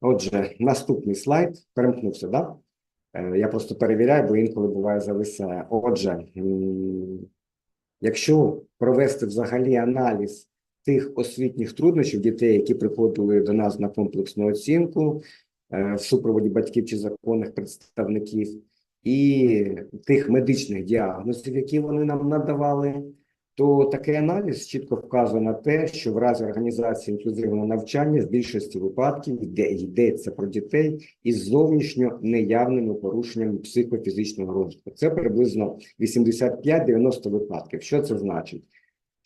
Отже, наступний слайд перемкнувся, да? Е, Я просто перевіряю, бо інколи буває зависає. Отже, якщо провести взагалі аналіз тих освітніх труднощів дітей, які приходили до нас на комплексну оцінку е, в супроводі батьків чи законних представників, і тих медичних діагнозів, які вони нам надавали, то такий аналіз чітко вказує на те, що в разі організації інклюзивного навчання в більшості випадків йде, йдеться про дітей із зовнішньо неявними порушеннями психофізичного розвитку. Це приблизно 85-90 випадків. Що це значить?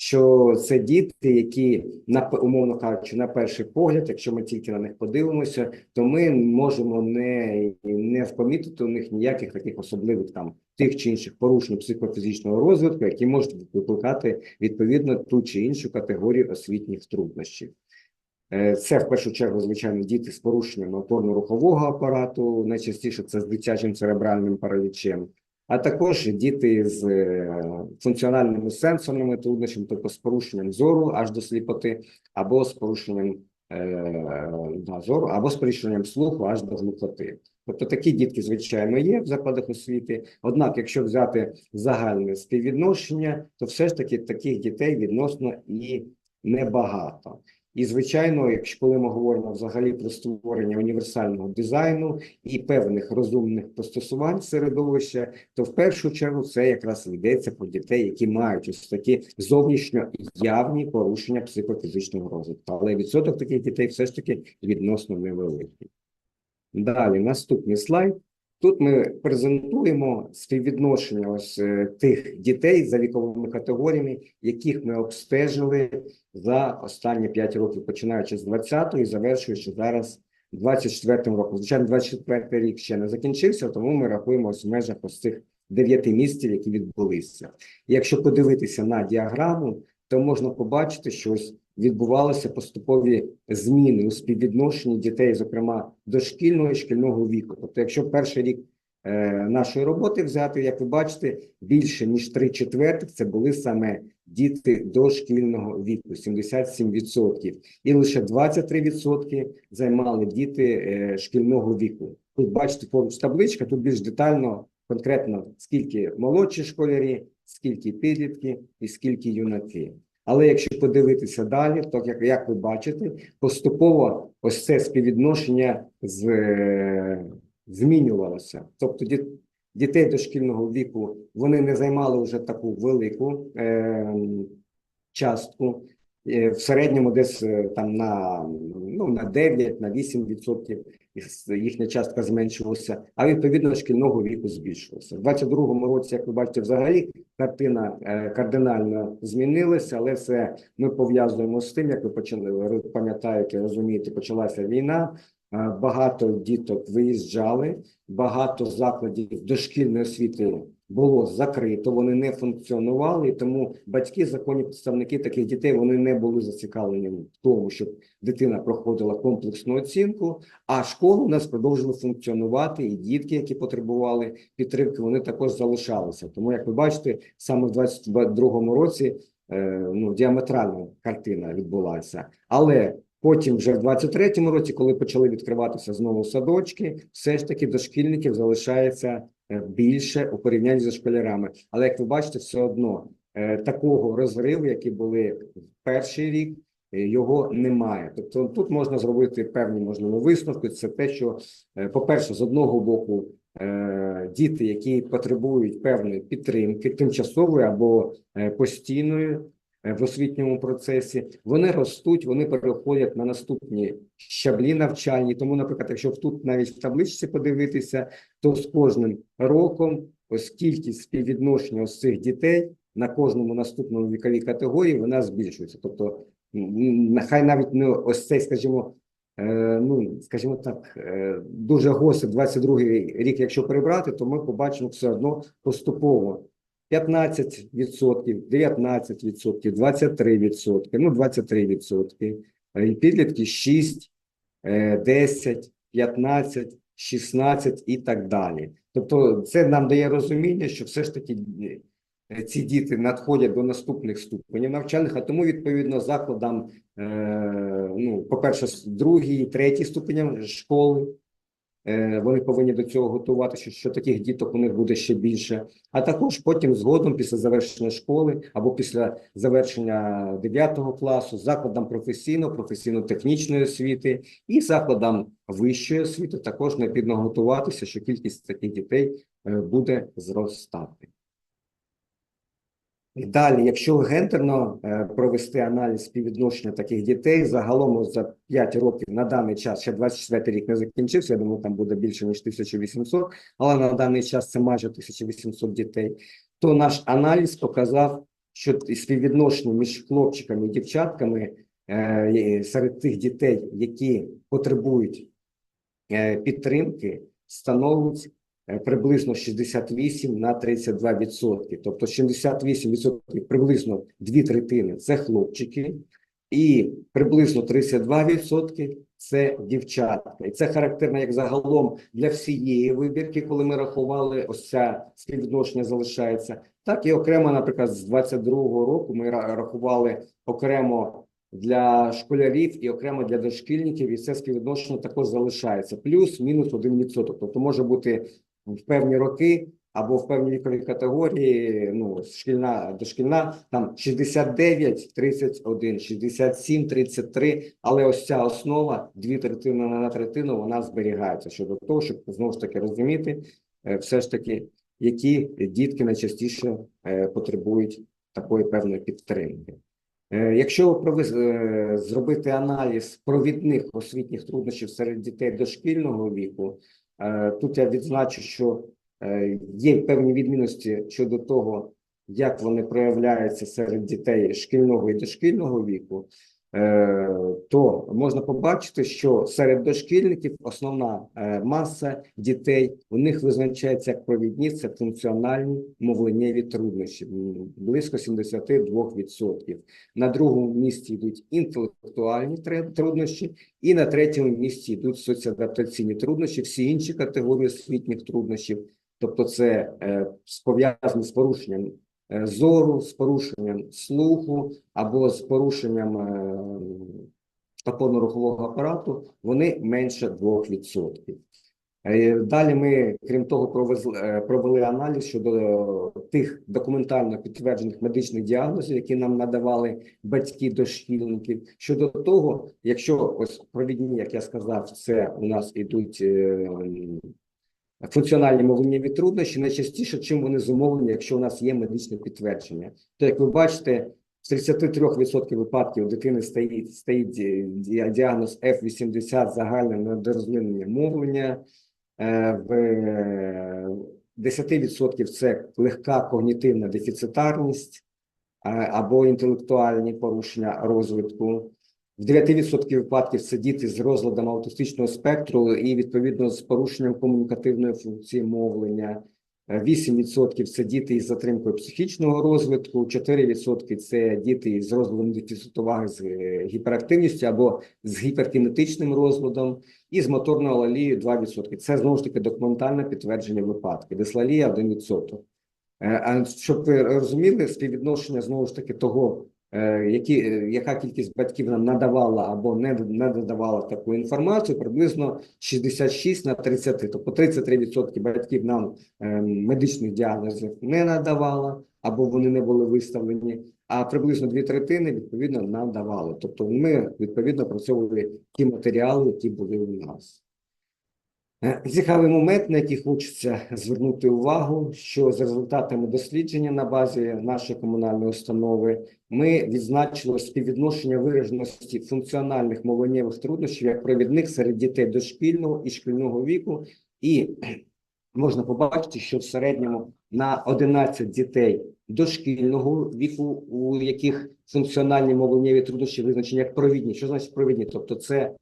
Що це діти, які на умовно кажучи, на перший погляд, якщо ми тільки на них подивимося, то ми можемо не, не помітити у них ніяких таких особливих там тих чи інших порушень психофізичного розвитку, які можуть викликати відповідно ту чи іншу категорію освітніх труднощів. Е, Це в першу чергу, звичайно, діти з порушенням опорно-рухового апарату, найчастіше це з дитячим церебральним паралічем, а також діти з е, функціональними сенсорними труднощами, тобто з порушенням зору аж до сліпоти, або з порушенням е, да, зору, або з порушенням слуху аж до глухоти. Тобто такі дітки, звичайно, є в закладах освіти. Однак, якщо взяти загальне співвідношення, то все ж таки таких дітей відносно і небагато. І, звичайно, якщо коли ми говоримо взагалі про створення універсального дизайну і певних розумних пристосувань середовища, то в першу чергу це якраз йдеться про дітей, які мають ось такі зовнішньо явні порушення психофізичного розвитку. Але відсоток таких дітей все ж таки відносно невеликий. Далі, наступний слайд. Тут ми презентуємо співвідношення ось е, тих дітей за віковими категоріями, яких ми обстежили за останні 5 років, починаючи з 20-го і завершуючи зараз 24-м роком. Звичайно, 24-й рік ще не закінчився, тому ми рахуємо ось в межах ось цих 9 місяців, які відбулися. Якщо подивитися на діаграму, то можна побачити, що ось відбувалися поступові зміни у співвідношенні дітей, зокрема дошкільного і шкільного віку. Тобто, якщо перший рік е, нашої роботи взяти, як ви бачите, більше ніж три четвертих це були саме діти дошкільного віку, 77%. І лише 23% займали діти е, шкільного віку. Тут бачите поруч табличка, тут більш детально, конкретно скільки молодші школярі, скільки підлітки і скільки юнаки. Але якщо подивитися далі, то як, як ви бачите, поступово ось це співвідношення з, е, змінювалося. Тобто діт, дітей дошкільного віку вони не займали вже таку велику е, частку. Е, В середньому десь е, там на, ну, на 9, на 8 відсотків їхня частка зменшилася, а відповідно шкільного віку збільшувалася. В 22-му році, як ви бачите, взагалі картина е, кардинально змінилася, але це ми пов'язуємо з тим, як ви почали пам'ятаєте, розумієте, почалася війна. е, Багато діток виїжджали, багато закладів дошкільної освіти було закрито, вони не функціонували, і тому батьки, законні представники таких дітей, вони не були зацікавлені в тому, щоб дитина проходила комплексну оцінку, а школи у нас продовжили функціонувати, і дітки, які потребували підтримки, вони також залишалися. Тому, як ви бачите, саме в 2022 році е, ну, діаметральна картина відбулася. Але потім, вже в 23-му році, коли почали відкриватися знову садочки, все ж таки дошкільників залишається більше у порівнянні зі школярами. Але як ви бачите, все одно е, такого розриву, який були в перший рік, е, його немає. Тобто тут можна зробити певні можливо висновки. Це те, що, е, по-перше, з одного боку, е, діти, які потребують певної підтримки, тимчасової або е, постійної е, в освітньому процесі, вони ростуть, вони переходять на наступні щаблі навчальні. Тому, наприклад, якщо тут навіть в табличці подивитися, то з кожним роком ось кількість співвідношення ось цих дітей на кожному наступному віковій категорії вона збільшується. Тобто, нехай навіть не ось цей, скажімо, е, ну, скажімо так, е, дуже гострий 22-й рік, якщо прибрати, то ми побачимо все одно поступово 15%, 19%, 23%, ну 23%, е, і підлітки 6, е, 10, 15, 16 і так далі. Тобто це нам дає розуміння, що все ж таки е, ці діти надходять до наступних ступенів навчальних, а тому відповідно закладам, е, ну, по-перше, з другий, третій ступеням школи. Е, Вони повинні до цього готуватися, що таких діток у них буде ще більше. А також потім згодом, після завершення школи або після завершення 9 класу, закладам професійно, професійно-технічної освіти і закладам вищої освіти також необхідно готуватися, що кількість таких дітей е, буде зростати. Далі, якщо гендерно е, провести аналіз співвідношення таких дітей, загалом за 5 років на даний час, ще 24 рік не закінчився, я думаю, там буде більше ніж 1800, але на даний час це майже 1800 дітей, то наш аналіз показав, що співвідношення між хлопчиками і дівчатками е, серед тих дітей, які потребують е, підтримки, становить приблизно 68 на 32 відсотки. Тобто 68 відсотків, приблизно дві третини це хлопчики, і приблизно 32 відсотки це дівчатка. І це характерно як загалом для всієї вибірки, коли ми рахували, ось ця співвідношення залишається. Так і окремо, наприклад, з 22-го року ми рахували окремо для школярів і окремо для дошкільників, і це співвідношення також залишається. Плюс-мінус 1%. Тобто може бути в певні роки або в певній віковій категорії, ну, шкільна, дошкільна, там 69, 31, 67, 33, але ось ця основа, дві третини на третину, вона зберігається щодо того, щоб знову ж таки розуміти, е, все ж таки, які дітки найчастіше е, потребують такої певної підтримки. Е, Якщо зробити аналіз провідних освітніх труднощів серед дітей дошкільного віку, тут я відзначу, що е, є певні відмінності щодо того, як вони проявляються серед дітей шкільного і дошкільного віку, е, то можна побачити, що серед дошкільників основна е, маса дітей у них визначається як провідні це функціональні мовленнєві труднощі, близько 72%. На другому місці йдуть інтелектуальні труднощі, і на третьому місці йдуть соціоадаптаційні труднощі, всі інші категорії освітніх труднощів, тобто це е, пов'язані з порушенням е, зору, з порушенням слуху або з порушенням е, опорно-рухового апарату, вони менше 2%. Е, Далі ми, крім того, провезли, е, провели аналіз щодо е, тих документально підтверджених медичних діагнозів, які нам надавали батьки дошкільників. Щодо того, якщо ось провідні, як я сказав, це у нас ідуть е, функціональні мовленнєві труднощі, найчастіше чим вони зумовлені, якщо у нас є медичне підтвердження. То, як ви бачите, в 33% випадків дитини стоїть, стоїть ді- ді- діагноз F80 загальне недорозвинення мовлення, Е, в е, 10% це легка когнітивна дефіцитарність е, або інтелектуальні порушення розвитку. В 9% випадків це діти з розладом аутистичного спектру і відповідно з порушенням комунікативної функції мовлення. Е, 8% це діти із затримкою психічного розвитку, 4% це діти із розладом дефіциту уваги з е, гіперактивністю або з гіперкінетичним розладом, і з моторною алалією 2%. Це знову ж таки документальне підтвердження випадки. Дислалія 1%. Е, А щоб ви розуміли, співвідношення знову ж таки того, які, е, яка кількість батьків нам надавала або не, не надавала таку інформацію, приблизно 66 на 30. Тобто 33% батьків нам е, медичних діагнозів не надавала, або вони не були виставлені, а приблизно дві третини відповідно надавали. Тобто ми відповідно працьовували ті матеріали, які були у нас. Е, Цікавий момент, на який хочеться звернути увагу, що з результатами дослідження на базі нашої комунальної установи ми відзначили співвідношення вираженості функціональних мовленнєвих труднощів як провідних серед дітей дошкільного і шкільного віку, і можна побачити, що в середньому на 11 дітей дошкільного віку, у яких функціональні мовленнєві труднощі визначені як провідні. Що значить провідні? Тобто це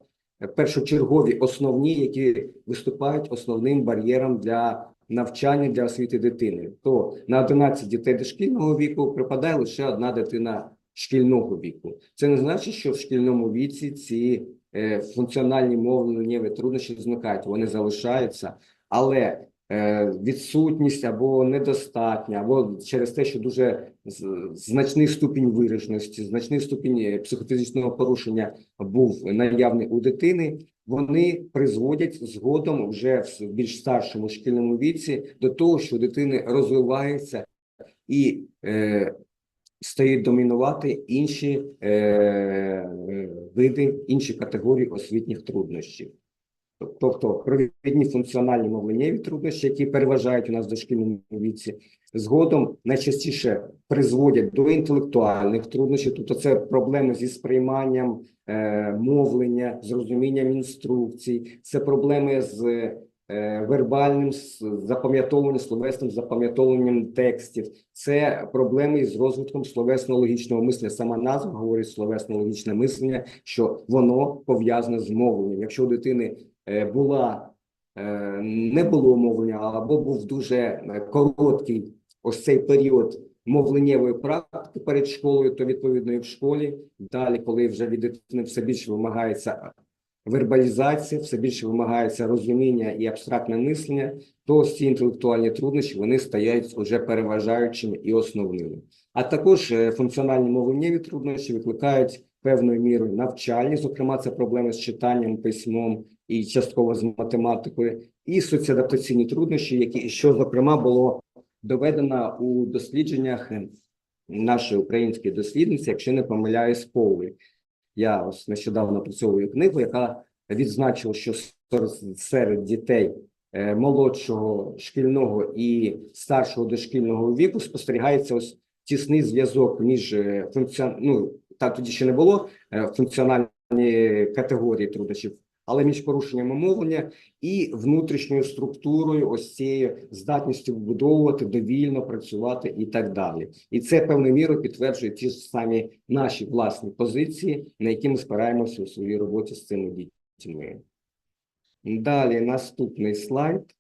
першочергові, основні, які виступають основним бар'єром для навчання для освіти дитини. То на 11 дітей дошкільного віку припадає лише одна дитина шкільного віку. Це не значить, що в шкільному віці ці е, функціональні мовленнєві труднощі зникають, вони залишаються, але відсутність або недостатня, або через те, що дуже значний ступінь вираженості, значний ступінь е, психофізичного порушення був наявний у дитини, вони призводять згодом вже в більш старшому шкільному віці до того, що дитини розвивається і е, стають домінувати інші е, е, види, інші категорії освітніх труднощів. Тобто провідні функціональні мовленнєві труднощі, які переважають у нас в дошкільному віці, згодом найчастіше призводять до інтелектуальних труднощів, тобто це проблеми зі сприйманням е, мовлення, з розумінням інструкцій, це проблеми з е, вербальним запам'ятовуванням, словесним запам'ятовуванням текстів, це проблеми із розвитком словесно-логічного мислення. Сама назва говорить словесно-логічне мислення, що воно пов'язане з мовленням. Якщо у дитини була е, не було мовлення, або був дуже е, короткий ось цей період мовленнєвої практики перед школою, то відповідно і в школі. Далі, коли вже від дитини все більше вимагається вербалізація, все більше вимагається розуміння і абстрактне мислення, то ці інтелектуальні труднощі вони стають уже переважаючими і основними. А також е, функціональні мовленнєві труднощі викликають певною мірою навчальні, зокрема, це проблеми з читанням, письмом і частково з математикою, і соціоадаптаційні труднощі, які що зокрема було доведено у дослідженнях нашої української дослідниці, якщо не помиляюсь, Повлі. Я ось нещодавно опрацьовую книгу, яка відзначила, що серед дітей е, молодшого шкільного і старшого дошкільного віку спостерігається ось тісний зв'язок між е, функціон... ну, та тоді ще не було е, функціональні категорії труднощів, але між порушеннями мовлення і внутрішньою структурою, ось цією здатністю вбудовувати, довільно працювати і так далі. І це певною мірою підтверджує ті ж самі наші власні позиції, на які ми спираємося у своїй роботі з цими дітьми. Далі наступний слайд.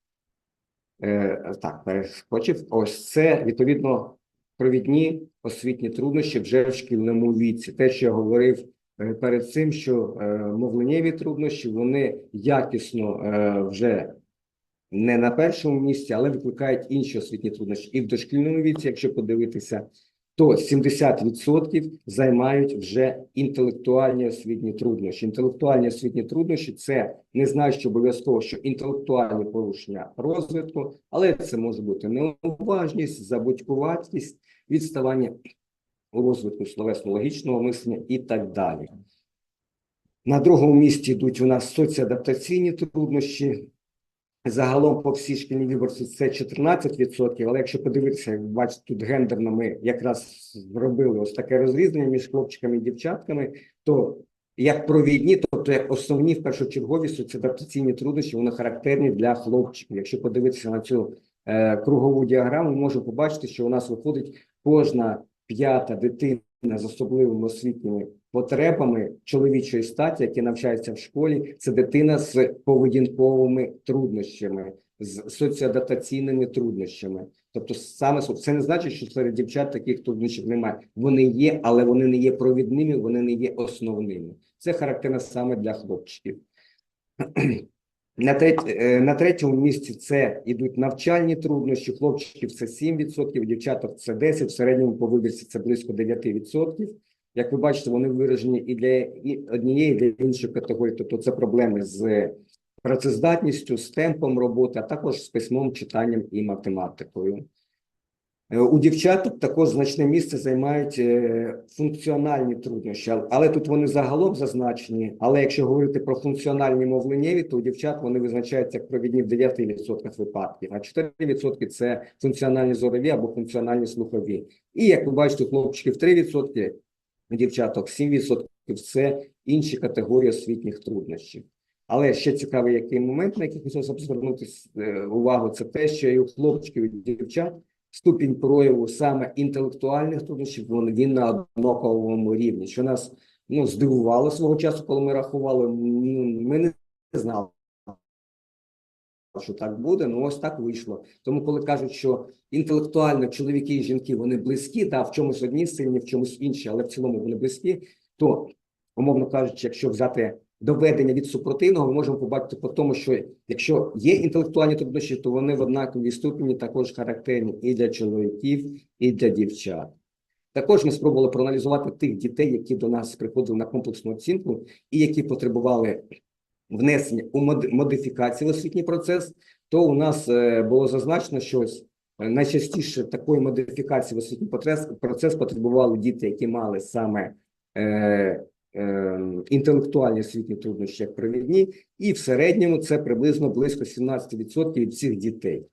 Е, так, перескочив. Ось це відповідно провідні освітні труднощі вже в шкільному віці. Те, що я говорив е, перед цим, що е, мовленнєві труднощі вони якісно е, вже не на першому місці, але викликають інші освітні труднощі. І в дошкільному віці, якщо подивитися, то 70% займають вже інтелектуальні освітні труднощі. Інтелектуальні освітні труднощі це не знаю, що обов'язково, що інтелектуальні порушення розвитку, але це може бути неуважність, забудькуватість, відставання у розвитку словесно-логічного мислення і так далі. На другому місці йдуть у нас соціоадаптаційні труднощі. Загалом по всій шкільній виборці це 14%, але якщо подивитися, як бачите, тут гендерно ми якраз зробили ось таке розрізнення між хлопчиками і дівчатками, то як провідні, тобто як основні в першочергові соціоадаптаційні труднощі, вони характерні для хлопчиків. Якщо подивитися на цю е, кругову діаграму, можемо побачити, що у нас виходить кожна п'ята дитина з особливими освітніми потребами чоловічої статі, які навчаються в школі, це дитина з поведінковими труднощами, з соціоадаптаційними труднощами. Тобто, саме це не значить, що серед дівчат таких труднощів немає. Вони є, але вони не є провідними, вони не є основними. Це характерно саме для хлопчиків. На, треть, е, на третьому місці це йдуть навчальні труднощі. Хлопчиків це 7%, дівчаток це 10%, в середньому по вибірці це близько 9%. Як ви бачите, вони виражені і для і однієї, і для іншої категорії. Тобто це проблеми з працездатністю, з темпом роботи, а також з письмом, читанням і математикою. Е, У дівчаток також значне місце займають е, функціональні труднощі, але тут вони загалом зазначені. Але якщо говорити про функціональні мовленнєві, то у дівчат вони визначаються як провідні в 9% випадків, а 4% – це функціональні зорові або функціональні слухові. І як ви бачите, у хлопчиків 3%, у дівчаток 7% – це інші категорії освітніх труднощів. Але ще цікавий який момент, на який хотілося б звернути е, увагу, це те, що і у хлопчиків, і дівчат ступінь прояву саме інтелектуальних труднощів, він, він на однаковому рівні, що нас ну, здивувало свого часу, коли ми рахували. Ми не знали, що так буде, ну ось так вийшло. Тому, коли кажуть, що інтелектуально чоловіки і жінки вони близькі, та в чомусь одні сильні, в чомусь інші, але в цілому вони близькі, то, умовно кажучи, якщо взяти доведення від супротивного, ми можемо побачити по тому, що якщо є інтелектуальні труднощі, то вони в однаковій ступені також характерні і для чоловіків, і для дівчат. Також ми спробували проаналізувати тих дітей, які до нас приходили на комплексну оцінку і які потребували внесення у мод- модифікації в освітній процес, то у нас е, було зазначено, що е, найчастіше такої модифікації в освітній процес потребували діти, які мали саме е, е, інтелектуальні освітні труднощі, як провідні, і в середньому це приблизно близько 17% від всіх дітей.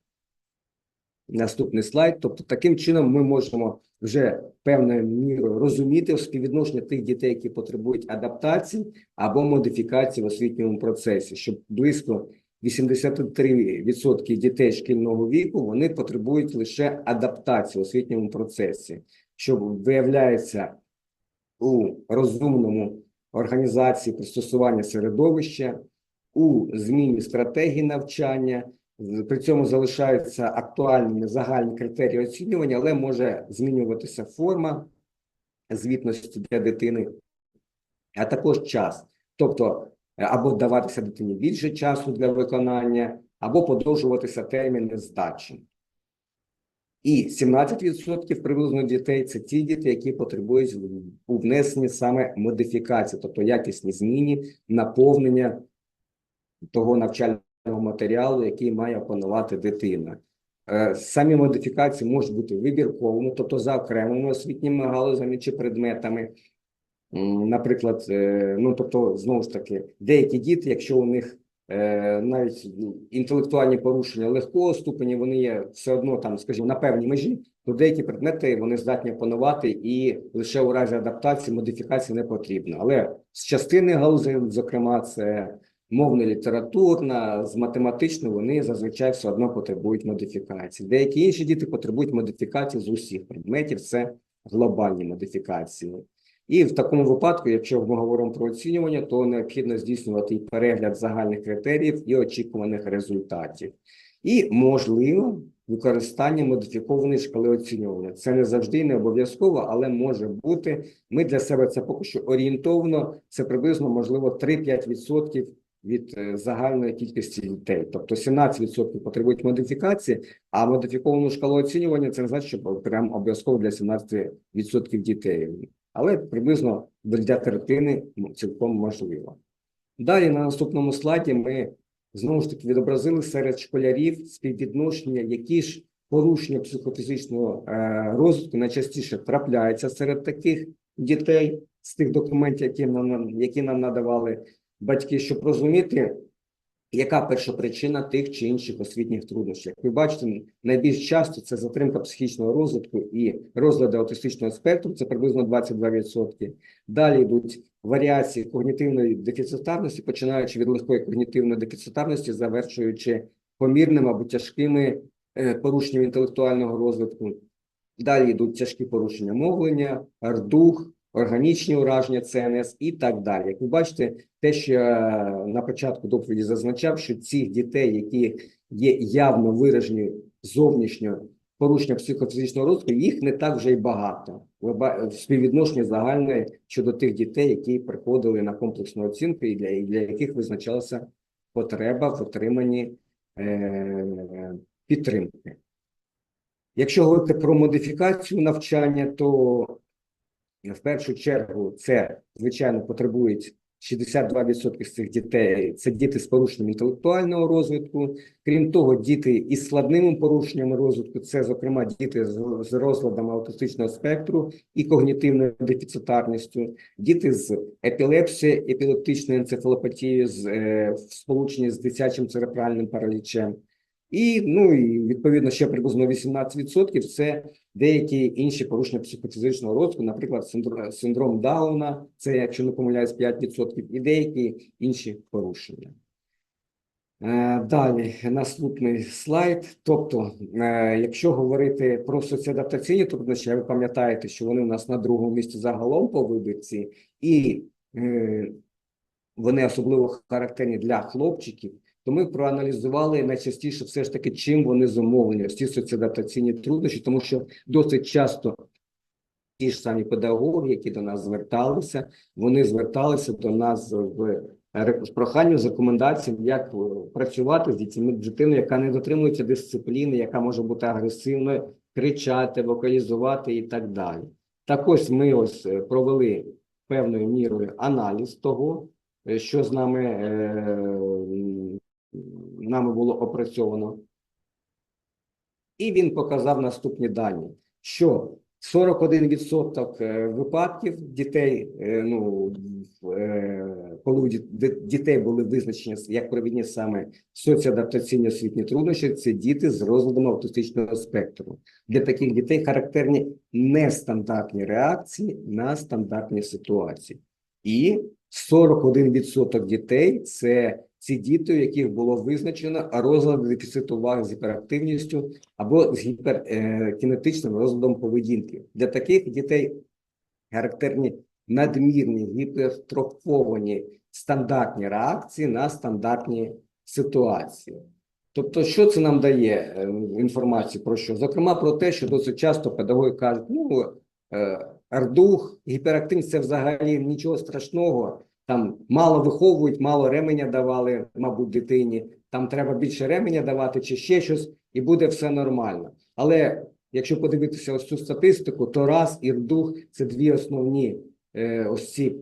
Наступний слайд. Тобто, таким чином ми можемо вже певною мірою розуміти співвідношення тих дітей, які потребують адаптації або модифікації в освітньому процесі, щоб близько 83% дітей шкільного віку вони потребують лише адаптації в освітньому процесі, що виявляється у розумному організації пристосування середовища, у зміні стратегії навчання. При цьому залишаються актуальними загальні критерії оцінювання, але може змінюватися форма звітності для дитини, а також час. Тобто, е, або даватися дитині більше часу для виконання, або подовжуватися терміни здачі. І 17% приблизно дітей це ті діти, які потребують у внесенні саме модифікації, тобто якісні зміни, наповнення того навчального матеріалу, який має опанувати дитина. Е, Самі модифікації можуть бути вибірковими, тобто за окремими освітніми галузями чи предметами. Наприклад, е, ну тобто, знову ж таки, деякі діти, якщо у них е, навіть інтелектуальні порушення легкого ступені, вони є все одно там, скажімо, на певній межі, то деякі предмети вони здатні опанувати, і лише у разі адаптації модифікації не потрібно. Але з частини галузей, зокрема, це мовно-літературна, з математичною, вони зазвичай все одно потребують модифікації. Деякі інші діти потребують модифікації з усіх предметів, це глобальні модифікації. І в такому випадку, якщо ми говоримо про оцінювання, то необхідно здійснювати і перегляд загальних критеріїв і очікуваних результатів. І можливо використання модифікованої шкали оцінювання. Це не завжди не обов'язково, але може бути. Ми для себе це поки що орієнтовно. Це приблизно можливо 3-5% від е, загальної кількості дітей. Тобто 17% потребують модифікації, а модифіковану шкалу оцінювання це не значить, що прям обов'язково для 17% дітей. Але приблизно для третини цілком можливо. Далі на наступному слайді ми знову ж таки відобразили серед школярів співвідношення, які ж порушення психофізичного е, розвитку найчастіше трапляються серед таких дітей з тих документів, які нам, які нам надавали батьки, щоб розуміти, яка перша причина тих чи інших освітніх труднощів. Як ви бачите, найбільш часто це затримка психічного розвитку і розлади аутистичного спектру, це приблизно 22%. Далі йдуть варіації когнітивної дефіцитарності, починаючи від легкої когнітивної дефіцитарності, завершуючи помірними або тяжкими е, порушеннями інтелектуального розвитку. Далі йдуть тяжкі порушення мовлення, рдух, органічні ураження ЦНС і так далі. Як ви бачите, те, що на початку доповіді зазначав, що цих дітей, які є явно виражені зовнішньо порушення психофізичного розвитку, їх не так вже й багато. В співвідношенні загальне щодо тих дітей, які приходили на комплексну оцінку, і для, і для яких визначалася потреба в отриманні е, підтримки. Якщо говорити про модифікацію навчання, то в першу чергу це, звичайно, потребують 62% з цих дітей. Це діти з порушенням інтелектуального розвитку. Крім того, діти із складними порушеннями розвитку, це, зокрема, діти з, розладами аутистичного спектру і когнітивною дефіцитарністю, діти з епілепсією, епілептичною енцефалопатією, з, е, в з дитячим церебральним паралічем. І, ну, і відповідно, ще приблизно 18% це деякі інші порушення психофізичного розвитку, наприклад, синдром Дауна, це, якщо не помиляюсь, 5%, і деякі інші порушення. Е, Далі наступний слайд. Тобто, е, якщо говорити про соціоадаптаційні труднощі, ви пам'ятаєте, що вони у нас на другому місці загалом по вибірці, і е, вони особливо характерні для хлопчиків, то ми проаналізували найчастіше все ж таки, чим вони зумовлені, ці соціоадаптаційні труднощі, тому що досить часто ті ж самі педагоги, які до нас зверталися, вони зверталися до нас в з проханням, з рекомендаціями, як е, працювати з дітьми, дитиною, яка не дотримується дисципліни, яка може бути агресивною, кричати, вокалізувати і так далі. Так ось ми ось е, провели певною мірою аналіз того, е, що з нами, нами було опрацьовано. І він показав наступні дані, що 41% е, випадків дітей, е, ну, е, коли дітей були визначені як провідні саме соціоадаптаційні освітні труднощі, це діти з розладом аутистичного спектру. Для таких дітей характерні нестандартні реакції на стандартні ситуації. І 41% дітей це ці діти, у яких було визначено розлад дефіциту уваги з гіперактивністю або з гіперкінетичним розладом поведінки. Для таких дітей характерні надмірні гіпертрофовані стандартні реакції на стандартні ситуації. Тобто, що це нам дає е, інформацію про що? Зокрема, про те, що досить часто педагоги кажуть, ну, е, ардух, гіперактивність це взагалі нічого страшного. Там мало виховують, мало ременя давали, мабуть, дитині. Там треба більше ременя давати чи ще щось, і буде все нормально. Але якщо подивитися ось цю статистику, то раз і РДУХ – це дві основні е, ось ці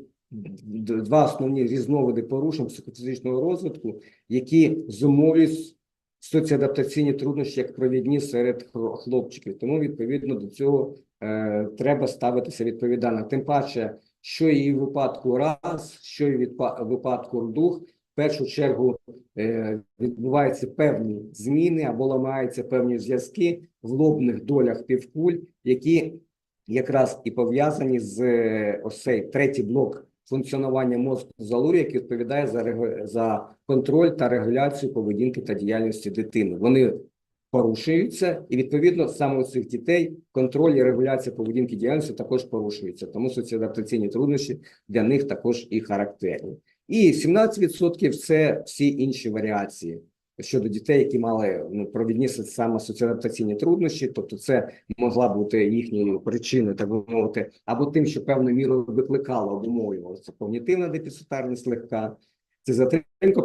два основні різновиди порушень психофізичного розвитку, які зумовлюють соціоадаптаційні труднощі як провідні серед хлопчиків. Тому відповідно до цього е, треба ставитися відповідально. Тим паче, що і в випадку раз, що і в випадку РДУХ, в першу чергу е, відбуваються певні зміни або ламаються певні зв'язки в лобних долях півкуль, які якраз і пов'язані з е, ось цей третій блок функціонування мозку залурі, який відповідає за, за контроль та регуляцію поведінки та діяльності дитини. Вони порушуються, і відповідно саме у цих дітей контроль і регуляція поведінки діяльності також порушуються. Тому соціоадаптаційні труднощі для них також і характерні. І 17% це всі інші варіації щодо дітей, які мали ну, провідні саме соціоадаптаційні труднощі, тобто це могла бути їхньою причиною, так би мовити, або тим, що певною мірою викликало обумовлювало. Це когнітивна дефіцитарність легка, це затримка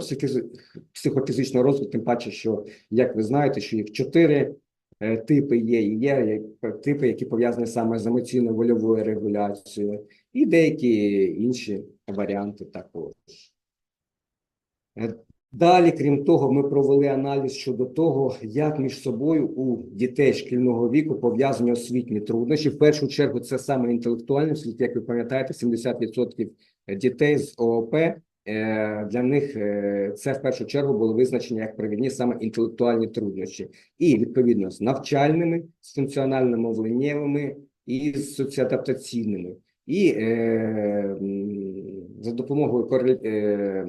психофізичного розвитку, тим паче, що, як ви знаєте, що їх чотири е, типи є, і є типи, які пов'язані саме з емоційно-вольовою регуляцією, і деякі інші варіанти також. Е, Далі, крім того, ми провели аналіз щодо того, як між собою у дітей шкільного віку пов'язані освітні труднощі. В першу чергу це саме інтелектуальний освіт, як ви пам'ятаєте, 70% дітей з ООП для них е, це в першу чергу було визначені як провідні саме інтелектуальні труднощі, і відповідно з навчальними, з функціонально-мовленнєвими і з соціоадаптаційними. І е, за допомогою е,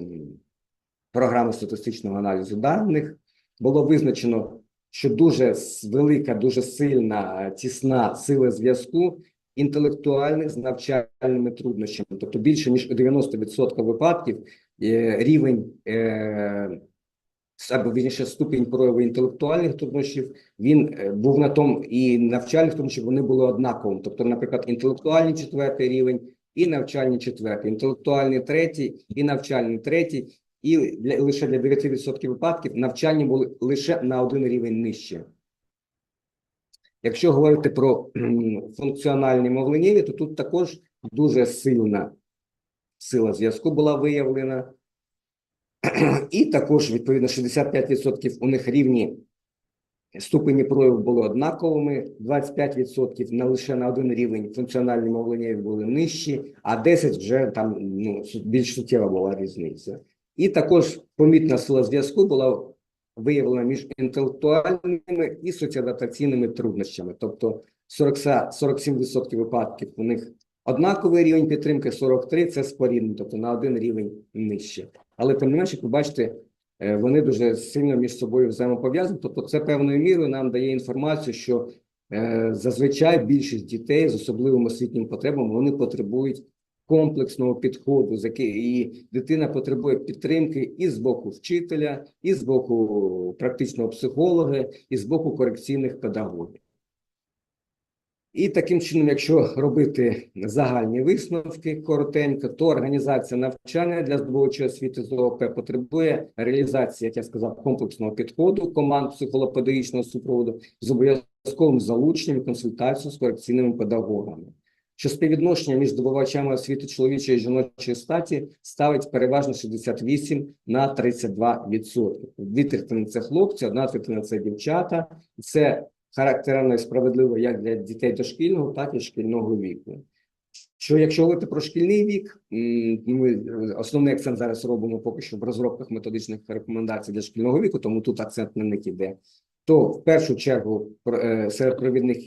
програми статистичного аналізу даних було визначено, що дуже велика, дуже сильна, е, тісна сила зв'язку інтелектуальних з навчальними труднощами. Тобто більше ніж у 90% випадків е, рівень е, або вірніше ступінь прояву інтелектуальних труднощів він е, був на тому і навчальних труднощів вони були однаковими. Тобто, наприклад, інтелектуальний четвертий рівень і навчальний четвертий, інтелектуальний третій і навчальний третій. І для, лише для 9% випадків навчальні були лише на один рівень нижче. Якщо говорити про функціональні мовленнєві, то тут також дуже сильна сила зв'язку була виявлена. І також, відповідно, 65% у них рівні ступені прояву були однаковими, 25% на лише на один рівень функціональні мовлення були нижчі, а 10 вже там ну, більш суттєва була різниця. І також помітна сила зв'язку була виявлена між інтелектуальними і соціоадаптаційними труднощами. Тобто 40, 47% випадків у них однаковий рівень підтримки, 43 – це споріднено, тобто на один рівень нижче. Але тим не менше, як ви бачите, е, вони дуже сильно між собою взаємопов'язані. Тобто, це певною мірою нам дає інформацію, що е, зазвичай більшість дітей з особливими освітніми потребами вони потребують комплексного підходу, з і дитина потребує підтримки і з боку вчителя, і з боку практичного психолога, і з боку корекційних педагогів. І таким чином, якщо робити загальні висновки коротенько, то організація навчання для здобувачів освіти з ООП потребує реалізації, як я сказав, комплексного підходу команд психолого-педагогічного супроводу з обов'язковим залученням і консультацією з корекційними педагогами. Що співвідношення між здобувачами освіти чоловічої і жіночої статі ставить переважно 68 на 32 відсотки. Дві третини це хлопці, одна третина це дівчата. Це характерно і справедливо як для дітей дошкільного, так і шкільного віку. Що якщо говорити про шкільний вік, ми основний акцент зараз робимо поки що в розробках методичних рекомендацій для шкільного віку, тому тут акцент на них іде. То в першу чергу е, серед провідних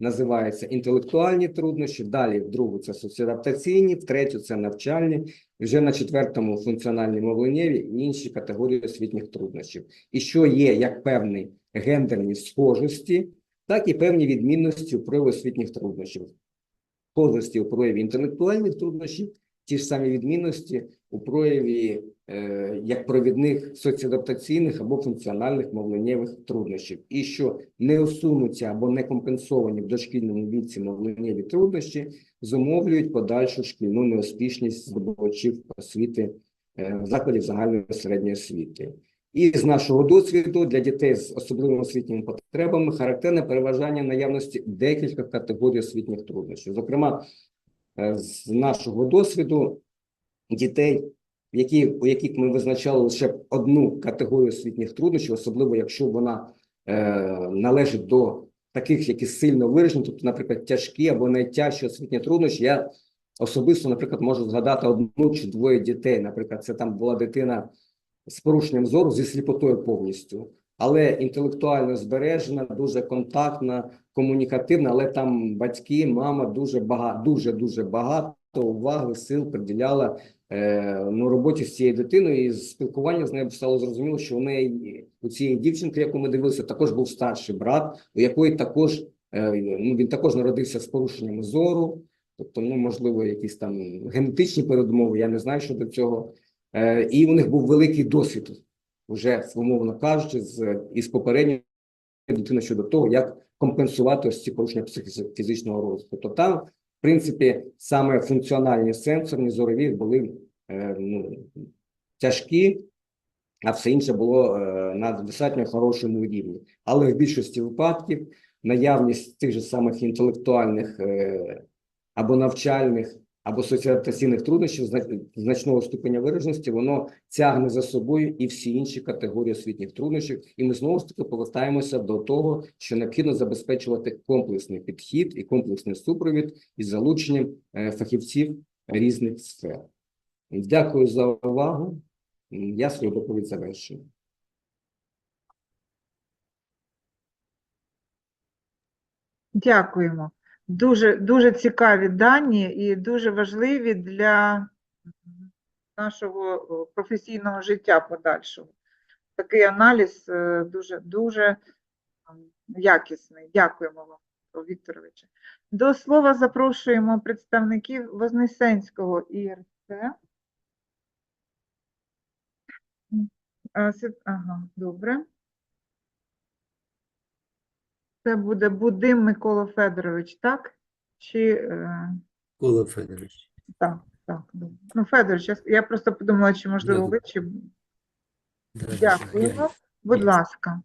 називаються інтелектуальні труднощі, далі в другу це соціоадаптаційні, в третю це навчальні, вже на четвертому функціональні мовленнєві і інші категорії освітніх труднощів. І що є як певні гендерні схожості, так і певні відмінності у прояві освітніх труднощів. Схожості у прояві інтелектуальних труднощів, ті ж самі відмінності у прояві як провідних соціоадаптаційних або функціональних мовленнєвих труднощів. І що не усунуті або не компенсовані в дошкільному віці мовленнєві труднощі зумовлюють подальшу шкільну неуспішність здобувачів освіти е, закладів загальної середньої освіти. І з нашого досвіду для дітей з особливими освітніми потребами характерне переважання наявності декілька категорій освітніх труднощів. Зокрема, е, з нашого досвіду дітей, які, у яких ми визначали лише одну категорію освітніх труднощів, особливо якщо вона е, належить до таких, які сильно виражені, тобто, наприклад, тяжкі або найтяжчі освітні труднощі. Я особисто, наприклад, можу згадати одну чи двоє дітей. Наприклад, це там була дитина з порушенням зору зі сліпотою повністю, але інтелектуально збережена, дуже контактна, комунікативна, але там батьки, мама дуже багато, дуже дуже багато уваги, сил приділяла ну, роботі з цією дитиною. І з спілкування з нею стало зрозуміло, що у неї у цієї дівчинки, яку ми дивилися, також був старший брат, у якої також е, ну, він також народився з порушенням зору. Тобто, ну можливо, якісь там генетичні передумови, я не знаю щодо цього. Е, І у них був великий досвід, вже умовно кажучи, з із попередньої дитини щодо того, як компенсувати ось ці порушення психофізичного розвитку. То там, в принципі, саме функціональні сенсорні зорові були е, ну, тяжкі, а все інше було е, на достатньо хорошому рівні. Але в більшості випадків наявність тих же самих інтелектуальних е, або навчальних або соціалізаційних труднощів значного ступеня вираженості, воно тягне за собою і всі інші категорії освітніх труднощів. І ми знову ж таки повертаємося до того, що необхідно забезпечувати комплексний підхід і комплексний супровід із залученням е, фахівців різних сфер. Дякую за увагу. Я свою доповідь завершую. Дякуємо. Дуже, дуже цікаві дані і дуже важливі для нашого професійного життя подальшого. Такий аналіз е, дуже, дуже якісний. Дякуємо вам, Вікторовичу. До слова запрошуємо представників Вознесенського ІРЦ. Ага, добре. Це буде Будим Микола Федорович, так? Чи е, Микола Федорович. так, так. добре. Ну, Федорович, я, я просто подумала, чи можливо ви, чи Да, да, да, дякуємо. я- Будь є. ласка.